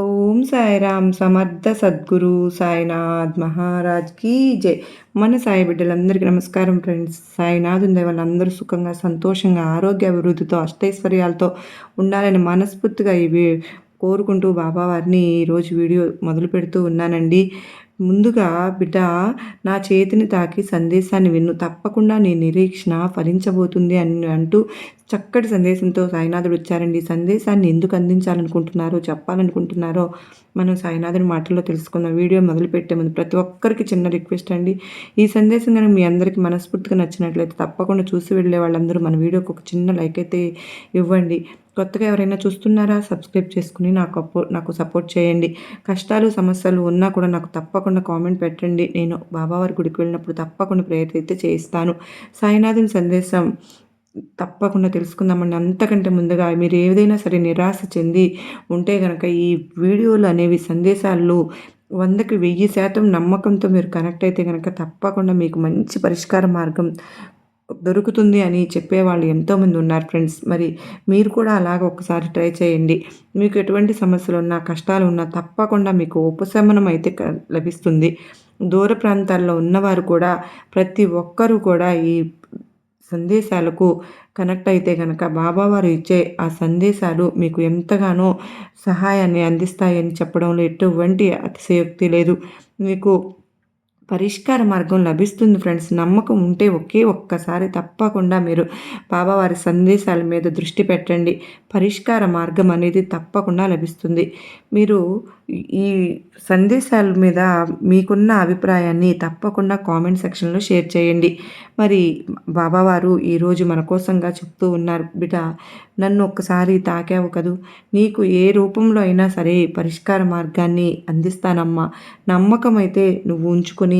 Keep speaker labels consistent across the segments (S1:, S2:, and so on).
S1: ఓం సాయిరామ్ సమర్థ సద్గురు సాయినాథ్ మహారాజ్ కీ జై. మన సాయి బిడ్డలందరికీ నమస్కారం ఫ్రెండ్స్. సాయినాథ్ ఉండే వాళ్ళందరూ సుఖంగా సంతోషంగా ఆరోగ్య అభివృద్ధితో అష్టైశ్వర్యాలతో ఉండాలని మనస్ఫూర్తిగా ఇవి కోరుకుంటూ బాబావారిని ఈరోజు వీడియో మొదలు పెడుతూ ఉన్నానండి. ముందుగా బిడ్డ నా చేతిని తాకి సందేశాన్ని విన్ను. తప్పకుండా నీ నిరీక్షణ ఫలించబోతుంది అని అంటూ చక్కటి సందేశంతో సాయినాథుడు వచ్చారండి. సందేశాన్ని ఎందుకు అందించాలనుకుంటున్నారో చెప్పాలనుకుంటున్నారో మనం సాయినాథుని మాటల్లో తెలుసుకుందాం. వీడియో మొదలుపెట్టే ముందు ప్రతి ఒక్కరికి చిన్న రిక్వెస్ట్ అండి. ఈ సందేశం కనుక మీ అందరికీ మనస్ఫూర్తిగా నచ్చినట్లయితే తప్పకుండా చూసి వెళ్ళే వాళ్ళందరూ మన వీడియోకి ఒక చిన్న లైక్ అయితే ఇవ్వండి. కొత్తగా ఎవరైనా చూస్తున్నారా సబ్స్క్రైబ్ చేసుకుని నాకు నాకు సపోర్ట్ చేయండి. కష్టాలు సమస్యలు ఉన్నా కూడా నాకు తప్పకుండా కామెంట్ పెట్టండి. నేను బాబావారి గుడికి వెళ్ళినప్పుడు తప్పకుండా ప్రేయర్ అయితే చేయిస్తాను. సాయినాథుని సందేశం తప్పకుండా తెలుసుకుందామండి. అంతకంటే ముందుగా మీరు ఏదైనా సరే నిరాశ చెంది ఉంటే కనుక ఈ వీడియోలు అనేవి సందేశాల్లో వందకి వెయ్యి శాతం నమ్మకంతో మీరు కనెక్ట్ అయితే కనుక తప్పకుండా మీకు మంచి పరిష్కార మార్గం దొరుకుతుంది అని చెప్పేవాళ్ళు ఎంతోమంది ఉన్నారు ఫ్రెండ్స్. మరి మీరు కూడా అలాగ ఒకసారి ట్రై చేయండి. మీకు ఎటువంటి సమస్యలు ఉన్నా కష్టాలు ఉన్నా తప్పకుండా మీకు ఉపశమనం అయితే లభిస్తుంది. దూర ప్రాంతాల్లో ఉన్నవారు కూడా ప్రతి ఒక్కరూ కూడా ఈ సందేశాలకు కనెక్ట్ అయితే కనుక బాబావారు ఇచ్చే ఆ సందేశాలు మీకు ఎంతగానో సహాయాన్ని అందిస్తాయని చెప్పడంలో ఎటువంటి అతిశయోక్తి లేదు. మీకు పరిష్కార మార్గం లభిస్తుంది ఫ్రెండ్స్. నమ్మకం ఉంటే ఒకే ఒక్కసారి తప్పకుండా మీరు బాబావారి సందేశాల మీద దృష్టి పెట్టండి. పరిష్కార మార్గం అనేది తప్పకుండా లభిస్తుంది. మీరు ఈ సందేశాల మీద మీకున్న అభిప్రాయాన్ని తప్పకుండా కామెంట్ సెక్షన్లో షేర్ చేయండి. మరి బాబావారు ఈరోజు మన కోసంగా చెప్తూ ఉన్నారు బిడ్డ నన్ను ఒక్కసారి తాకావు కదూ? నీకు ఏ రూపంలో అయినా సరే పరిష్కార మార్గాన్ని అందిస్తానమ్మా. నమ్మకం అయితే నువ్వు ఉంచుకొని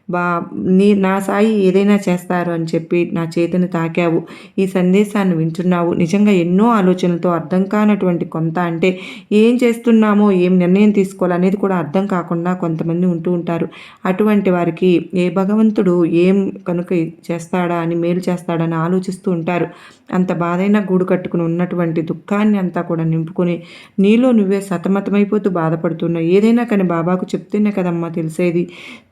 S1: బా నీ నా సాయి ఏదైనా చేస్తారు అని చెప్పి నా చేతిని తాకావు. ఈ సందేశాన్ని వింటున్నావు. నిజంగా ఎన్నో ఆలోచనలతో అర్థం కానటువంటి కొంత అంటే ఏం చేస్తున్నామో ఏం నిర్ణయం తీసుకోవాలనేది కూడా అర్థం కాకుండా కొంతమంది ఉంటూ ఉంటారు. అటువంటి వారికి ఏ భగవంతుడు ఏం కనుక చేస్తాడా అని మేలు చేస్తాడా అని ఆలోచిస్తూ ఉంటారు. అంత బాధైన గూడు కట్టుకుని ఉన్నటువంటి దుఃఖాన్ని అంతా కూడా నింపుకొని నీలో నువ్వే సతమతమైపోతూ బాధపడుతున్నావు ఏదైనా కానీ బాబాకు చెప్తేనే కదమ్మా తెలిసేది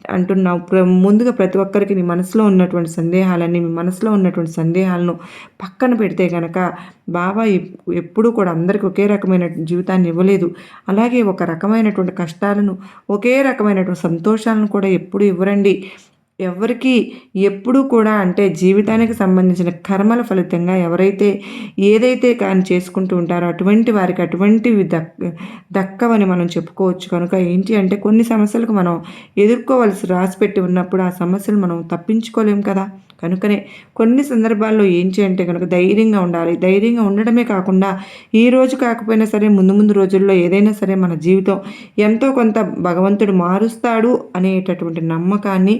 S1: అంటున్నావు. ముందుగా ప్రతి ఒక్కరికి నీ మనసులో ఉన్నటువంటి సందేహాలన్నీ మీ మనసులో ఉన్నటువంటి సందేహాలను పక్కన పెడితే కనుక బాబా ఎప్పుడూ కూడా అందరికీ ఒకే రకమైన జీవితాన్ని ఇవ్వలేదు. అలాగే ఒక రకమైనటువంటి కష్టాలను ఒకే రకమైనటువంటి సంతోషాలను కూడా ఎప్పుడు ఇవ్వరండి. ఎవరికి ఎప్పుడూ కూడా అంటే జీవితానికి సంబంధించిన కర్మల ఫలితంగా ఎవరైతే ఏదైతే కానీ చేసుకుంటూ ఉంటారో అటువంటి వారికి అటువంటివి దక్ దక్కవని మనం చెప్పుకోవచ్చు కనుక ఏంటి అంటే కొన్ని సమస్యలకు మనం ఎదుర్కోవలసి రాసిపెట్టి ఉన్నప్పుడు ఆ సమస్యలు మనం తప్పించుకోలేం కదా. కనుకనే కొన్ని సందర్భాల్లో ఏంటి అంటే కనుక ధైర్యంగా ఉండాలి. ధైర్యంగా ఉండడమే కాకుండా ఈ రోజు కాకపోయినా సరే ముందు ముందు రోజుల్లో ఏదైనా సరే మన జీవితం ఎంతో కొంత భగవంతుడు మారుస్తాడు అనేటటువంటి నమ్మకాన్ని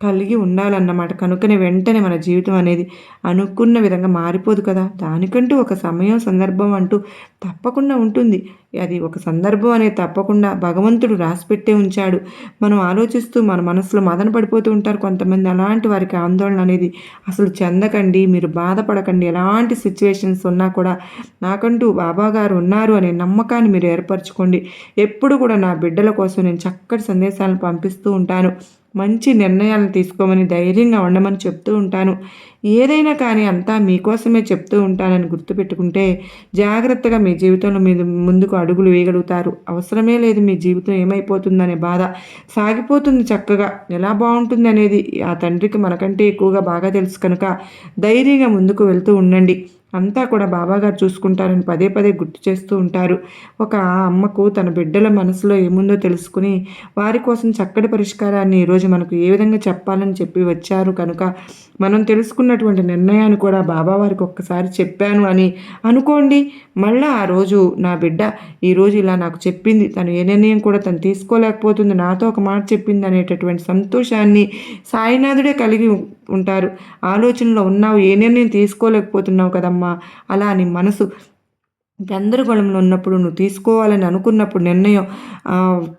S1: కలిగి ఉండాలన్నమాట. కనుకనే వెంటనే మన జీవితం అనేది అనుకున్న విధంగా మారిపోదు కదా. దానికంటూ ఒక సమయం సందర్భం అంటూ తప్పకుండా ఉంటుంది. అది ఒక సందర్భం అనేది తప్పకుండా భగవంతుడు రాసిపెట్టే ఉంచాడు. మనం ఆలోచిస్తూ మన మనసులో మదన పడిపోతూ ఉంటారు కొంతమంది. అలాంటి వారికి ఆందోళన అనేది అసలు చెందకండి. మీరు బాధపడకండి. ఎలాంటి సిచ్యువేషన్స్ ఉన్నా కూడా నాకంటూ బాబా గారు ఉన్నారు అనే నమ్మకాన్ని మీరు ఏర్పరచుకోండి. ఎప్పుడు కూడా నా బిడ్డల కోసం నేను చక్కటి సందేశాలను పంపిస్తూ ఉంటాను. మంచి నిర్ణయాలను తీసుకోమని ధైర్యంగా ఉండమని చెప్తూ ఉంటాను. ఏదైనా కానీ అంతా మీకోసమే చెప్తూ ఉంటానని గుర్తుపెట్టుకుంటే జాగ్రత్తగా మీ జీవితంలో మీరు ముందుకు అడుగులు వేయగలుగుతారు. అవసరమే లేదు మీ జీవితం ఏమైపోతుందనే బాధ. సాగిపోతుంది చక్కగా. ఎలా బాగుంటుంది అనేది ఆ తండ్రికి మనకంటే ఎక్కువగా బాగా తెలుసు కనుక ధైర్యంగా ముందుకు వెళ్తూ ఉండండి. అంతా కూడా బాబాగారు చూసుకుంటారని పదే పదే గుర్తు చేస్తూ ఉంటారు. ఒక అమ్మకు తన బిడ్డల మనసులో ఏముందో తెలుసుకుని వారి కోసం చక్కటి పరిష్కారాన్ని ఈరోజు మనకు ఏ విధంగా చెప్పాలని చెప్పి వచ్చారు కనుక మనం తెలుసుకున్నటువంటి నిర్ణయాన్ని కూడా బాబావారికి ఒక్కసారి చెప్పాను అని అనుకోండి. మళ్ళీ ఆ రోజు నా బిడ్డ ఈరోజు ఇలా నాకు చెప్పింది తను ఏ నిర్ణయం కూడా తను తీసుకోలేకపోతుంది నాతో ఒక మాట చెప్పింది అనేటటువంటి సంతోషాన్ని సాయినాథుడే కలిగి ఉంటారు. ఆలోచనలో ఉన్నావు ఏ నిర్ణయం తీసుకోలేకపోతున్నావు కదమ్మా? అలా నీ మనసు గందరగోళంలో ఉన్నప్పుడు నువ్వు తీసుకోవాలని అనుకున్నప్పుడు నిర్ణయం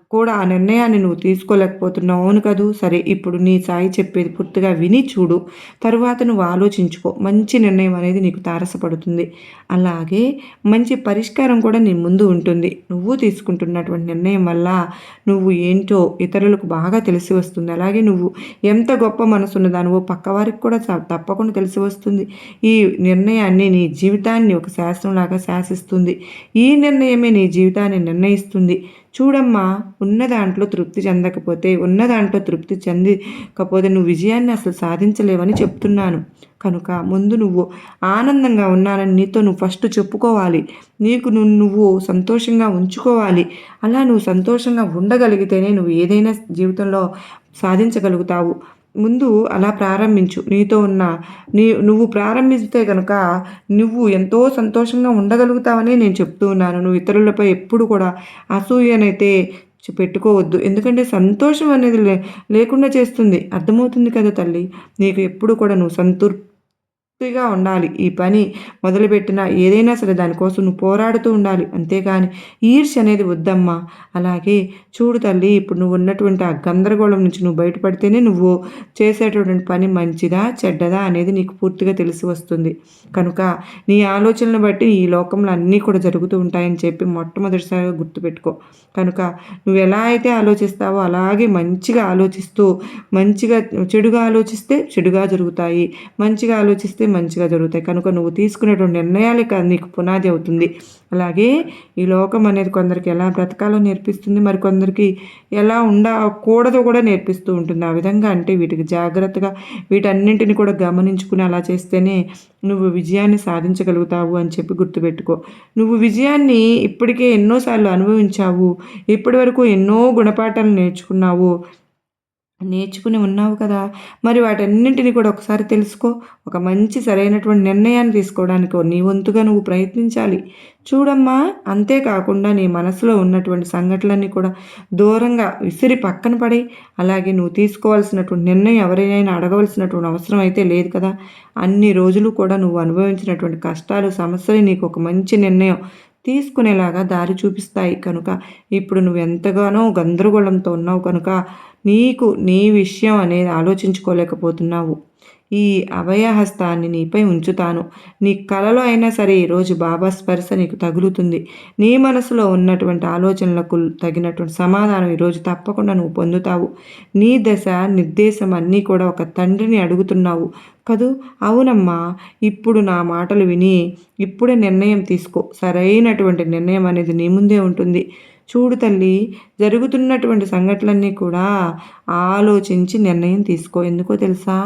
S1: కూడా ఆ నిర్ణయాన్ని నువ్వు తీసుకోలేకపోతున్నావు. అవును కదూ? సరే ఇప్పుడు నీ సాయి చెప్పేది పూర్తిగా విని చూడు. తరువాత నువ్వు ఆలోచించుకో. మంచి నిర్ణయం అనేది నీకు తారసపడుతుంది. అలాగే మంచి పరిష్కారం కూడా నీ ముందు ఉంటుంది. నువ్వు తీసుకుంటున్నటువంటి నిర్ణయం వల్ల నువ్వు ఏంటో ఇతరులకు బాగా తెలిసి వస్తుంది. అలాగే నువ్వు ఎంత గొప్ప మనసు దానివో పక్కవారికి కూడా తప్పకుండా తెలిసి వస్తుంది. ఈ నిర్ణయాన్ని నీ జీవితాన్ని ఒక శాస్త్రంలాగా శాసిస్తుంది ఈ నిర్ణయమే నీ జీవితాన్ని నిర్ణయిస్తుంది. చూడమ్మా ఉన్న దాంట్లో తృప్తి చెందకపోతే ఉన్న దాంట్లో తృప్తి చెందకపోతే నువ్వు విజయాన్ని అసలు సాధించలేవని చెప్తున్నాను. కనుక ముందు నువ్వు ఆనందంగా ఉన్నానని నీతో నువ్వు ఫస్ట్ చెప్పుకోవాలి. నీకు నువ్వు సంతోషంగా ఉంచుకోవాలి. అలా నువ్వు సంతోషంగా ఉండగలిగితేనే నువ్వు ఏదైనా జీవితంలో సాధించగలుగుతావు. ముందు అలా ప్రారంభించు. నీతో ఉన్న నీ నువ్వు ప్రారంభిస్తే కనుక నువ్వు ఎంతో సంతోషంగా ఉండగలుగుతావని నేను చెప్తూ ఉన్నాను. నువ్వు ఇతరులపై ఎప్పుడు కూడా అసూయనైతే పెట్టుకోవద్దు. ఎందుకంటే సంతోషం అనేది లేకుండా చేస్తుంది. అర్థమవుతుంది కదా తల్లి? నీకు ఎప్పుడు కూడా నువ్వు సంతృప్తి తృప్తిగా ఉండాలి. ఈ పని మొదలుపెట్టినా ఏదైనా సరే దానికోసం నువ్వు పోరాడుతూ ఉండాలి. అంతేగాని ఈర్ష అనేది వద్దమ్మా. అలాగే చూడు తల్లి ఇప్పుడు నువ్వు ఉన్నటువంటి ఆ గందరగోళం నుంచి నువ్వు బయటపడితేనే నువ్వు చేసేటటువంటి పని మంచిదా చెడ్డదా అనేది నీకు పూర్తిగా తెలిసి వస్తుంది. కనుక నీ ఆలోచనలు బట్టి ఈ లోకంలో అన్నీ కూడా జరుగుతూ ఉంటాయని చెప్పి మొట్టమొదటిసారిగా గుర్తుపెట్టుకో. కనుక నువ్వు ఎలా అయితే ఆలోచిస్తావో అలాగే మంచిగా ఆలోచిస్తూ మంచిగా చెడుగా ఆలోచిస్తే చెడుగా జరుగుతాయి. మంచిగా ఆలోచిస్తే మంచిగా జరుగుతాయి. కనుక నువ్వు తీసుకునేటువంటి నిర్ణయాలే నీకు పునాది అవుతుంది. అలాగే ఈ లోకం అనేది కొందరికి ఎలా బ్రతకాలో నేర్పిస్తుంది. మరి కొందరికి ఎలా ఉండకూడదో కూడా నేర్పిస్తూ ఉంటుంది. ఆ విధంగా అంటే వీటికి జాగ్రత్తగా వీటన్నింటిని కూడా గమనించుకుని అలా చేస్తేనే నువ్వు విజయాన్ని సాధించగలుగుతావు అని చెప్పి గుర్తుపెట్టుకో. నువ్వు విజయాన్ని ఇప్పటికే ఎన్నోసార్లు అనుభవించావు. ఇప్పటి వరకు ఎన్నో గుణపాఠాలు నేర్చుకున్నావు. నేర్చుకుని ఉన్నావు కదా మరి వాటన్నింటినీ కూడా ఒకసారి తెలుసుకో. ఒక మంచి సరైనటువంటి నిర్ణయాన్ని తీసుకోవడానికి నీ వంతుగా నువ్వు ప్రయత్నించాలి. చూడమ్మా అంతేకాకుండా నీ మనసులో ఉన్నటువంటి సంఘటనలన్నీ కూడా దూరంగా విసిరి పక్కన పడి అలాగే నువ్వు తీసుకోవాల్సినటువంటి నిర్ణయం ఎవరైనా అడగవలసినటువంటి అవసరం అయితే లేదు కదా. అన్ని రోజులు కూడా నువ్వు అనుభవించినటువంటి కష్టాలు సమస్యలు నీకు ఒక మంచి నిర్ణయం తీసుకునేలాగా దారి చూపిస్తాయి కనుక. ఇప్పుడు నువ్వు ఎంతగానో గందరగోళంతో ఉన్నావు కనుక నీకు నీ విషయం అనేది ఆలోచించుకోలేకపోతున్నావు. ఈ అభయహస్తాన్ని నీపై ఉంచుతాను. నీ కలలో అయినా సరే ఈరోజు బాబా స్పర్శ నీకు తగులుతుంది. నీ మనసులో ఉన్నటువంటి ఆలోచనలకు తగినటువంటి సమాధానం ఈరోజు తప్పకుండా నువ్వు పొందుతావు. నీ దశ నిర్దేశం అన్నీ కూడా ఒక తండ్రిని అడుగుతున్నావు. కదూ? అవునమ్మా ఇప్పుడు నా మాటలు విని ఇప్పుడే నిర్ణయం తీసుకో. సరైనటువంటి నిర్ణయం అనేది నీ ముందే ఉంటుంది. చూడు తల్లి జరుగుతున్నటువంటి సంఘటనలన్నీ కూడా ఆలోచించి నిర్ణయం తీసుకో. ఎందుకో తెలుసా?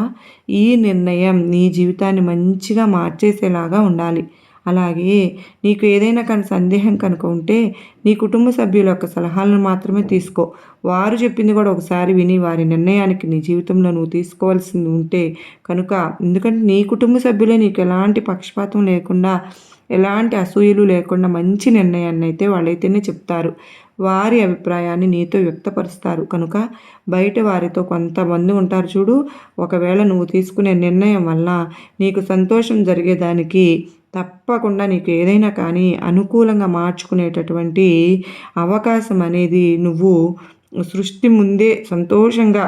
S1: ఈ నిర్ణయం నీ జీవితాన్ని మంచిగా మార్చేసేలాగా ఉండాలి. అలాగే నీకు ఏదైనా కానీ సందేహం కనుక ఉంటే నీ కుటుంబ సభ్యుల యొక్క సలహాలను మాత్రమే తీసుకో. వారు చెప్పింది కూడా ఒకసారి విని వారి నిర్ణయానికి నీ జీవితంలో నువ్వు తీసుకోవాల్సింది ఉంటే కనుక ఎందుకంటే నీ కుటుంబ సభ్యులే నీకు ఎలాంటి పక్షపాతం లేకుండా ఎలాంటి అసూయలు లేకుండా మంచి నిర్ణయాన్ని అయితే వాళ్ళైతేనే చెప్తారు. వారి అభిప్రాయాన్ని నీతో వ్యక్తపరుస్తారు. కనుక బయట వారితో కొంతమంది ఉంటారు చూడు. ఒకవేళ నువ్వు తీసుకునే నిర్ణయం వల్ల నీకు సంతోషం జరిగేదానికి తప్పకుండా నీకు ఏదైనా కానీ అనుకూలంగా మార్చుకునేటటువంటి అవకాశం అనేది నువ్వు సృష్టి ముందే సంతోషంగా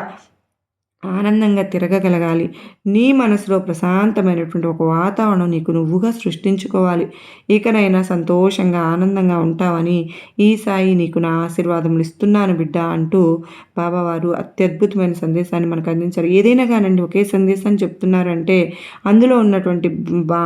S1: ఆనందంగా తిరగగలగాలి. నీ మనసులో ప్రశాంతమైనటువంటి ఒక వాతావరణం నీకు నువ్వుగా సృష్టించుకోవాలి. ఇకనైనా సంతోషంగా ఆనందంగా ఉంటావని ఈ సాయి నీకు నా ఆశీర్వాదములు ఇస్తున్నాను బిడ్డ అంటూ బాబావారు అత్యద్భుతమైన సందేశాన్ని మనకు అందించారు. ఏదైనా కానండి ఒకే సందేశాన్ని చెప్తున్నారంటే అందులో ఉన్నటువంటి బా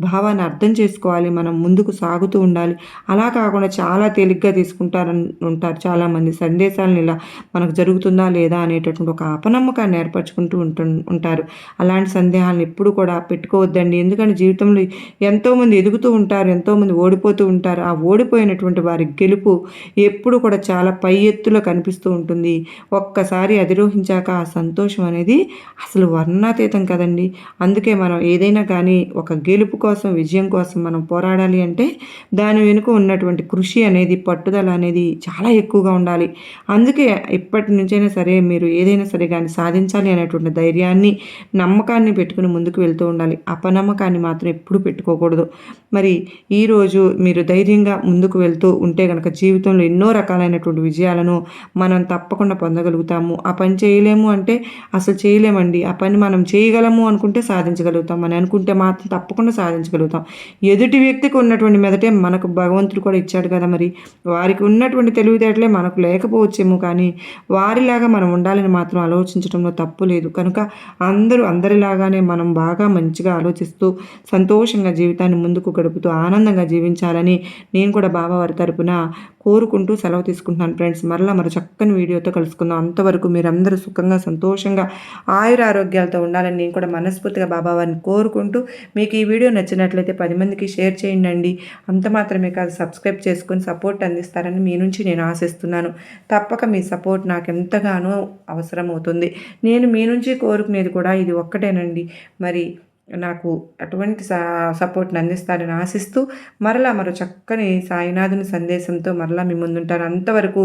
S1: భావాన్ని అర్థం చేసుకోవాలి. మనం ముందుకు సాగుతూ ఉండాలి. అలా కాకుండా చాలా తేలిగ్గా తీసుకుంటారని ఉంటారు చాలామంది సందేశాలను ఇలా మనకు జరుగుతుందా లేదా అనేటటువంటి ఒక అపనమ్మకాన్ని ఏర్పరచుకుంటూ ఉంటు ఉంటారు. అలాంటి సందేహాలను ఎప్పుడు కూడా పెట్టుకోవద్దండి. ఎందుకంటే జీవితంలో ఎంతోమంది ఎదుగుతూ ఉంటారు ఎంతోమంది ఓడిపోతూ ఉంటారు. ఆ ఓడిపోయినటువంటి వారి గెలుపు ఎప్పుడు కూడా చాలా పై ఎత్తులో కనిపిస్తూ ఉంటుంది. ఒక్కసారి అధిరోహించాక ఆ సంతోషం అనేది అసలు వర్ణాతీతం కదండి. అందుకే మనం ఏదైనా కానీ ఒక గెలుపు కోసం విజయం కోసం మనం పోరాడాలి అంటే దాని వెనుక ఉన్నటువంటి కృషి అనేది పట్టుదల అనేది చాలా ఎక్కువగా ఉండాలి. అందుకే ఇప్పటి నుంచైనా సరే మీరు ఏదైనా సరే కానీ సాధించాలి సాధించాలి అనేటువంటి ధైర్యాన్ని నమ్మకాన్ని పెట్టుకుని ముందుకు వెళ్తూ ఉండాలి. అపనమ్మకాన్ని మాత్రం ఎప్పుడు పెట్టుకోకూడదు. మరి ఈరోజు మీరు ధైర్యంగా ముందుకు వెళ్తూ ఉంటే కనుక జీవితంలో ఎన్నో రకాలైనటువంటి విజయాలను మనం తప్పకుండా పొందగలుగుతాము. ఆ పని చేయలేము అంటే అసలు చేయలేమండి. ఆ పని మనం చేయగలము అనుకుంటే సాధించగలుగుతాం. అని అనుకుంటే మాత్రం తప్పకుండా సాధించగలుగుతాం. ఎదుటి వ్యక్తికి ఉన్నటువంటి మెదటే మనకు భగవంతుడు కూడా ఇచ్చాడు కదా మరి. వారికి ఉన్నటువంటి తెలివితేటలే మనకు లేకపోవచ్చేమో కానీ వారిలాగా మనం ఉండాలని మాత్రం ఆలోచించడంలో తప్పు లేదు. కనుక అందరూ అందరిలాగానే మనం బాగా మంచిగా ఆలోచిస్తూ సంతోషంగా జీవితాన్ని ముందుకు గడుపుతూ ఆనందంగా జీవించాలని నేను కూడా బాబావారి తరపున కోరుకుంటూ సెలవు తీసుకుంటున్నాను ఫ్రెండ్స్. మరలా మరి చక్కని వీడియోతో కలుసుకుందాం. అంతవరకు మీరందరూ సుఖంగా సంతోషంగా ఆయుర ఆరోగ్యాలతో ఉండాలని నేను కూడా మనస్ఫూర్తిగా బాబావారిని కోరుకుంటూ మీకు ఈ వీడియో నచ్చినట్లయితే పది మందికి షేర్ చేయండి అంత మాత్రమే కాదు సబ్స్క్రైబ్ చేసుకొని సపోర్ట్ అందిస్తారని మీ నుంచి నేను ఆశిస్తున్నాను. తప్పక మీ సపోర్ట్ నాకు ఎంతగానో అవసరం అవుతుంది నేను మీ నుంచి కోరుకునేది కూడా ఇది ఒక్కటేనండి. మరి నాకు అటువంటి సా సపోర్ట్ని అందిస్తారని ఆశిస్తూ మరలా మరో చక్కని సాయినాథుని సందేశంతో మరలా మీ ముందుంటారు. అంతవరకు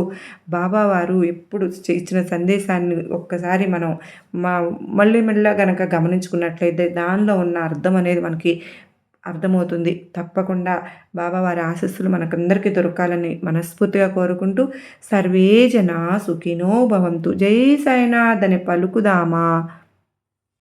S1: బాబావారు ఎప్పుడు ఇచ్చిన సందేశాన్ని ఒక్కసారి మనం మా మళ్ళీ మళ్ళీ గనక గమనించుకున్నట్లయితే దానిలో ఉన్న అర్థం అనేది మనకి అర్థమవుతుంది. తప్పకుండా బాబావారి ఆశస్సులు మనకందరికీ దొరకాలని మనస్ఫూర్తిగా కోరుకుంటూ సర్వే జనా సుఖినో భవంతు. జై సాయినాథ్ అని పలుకుదామా?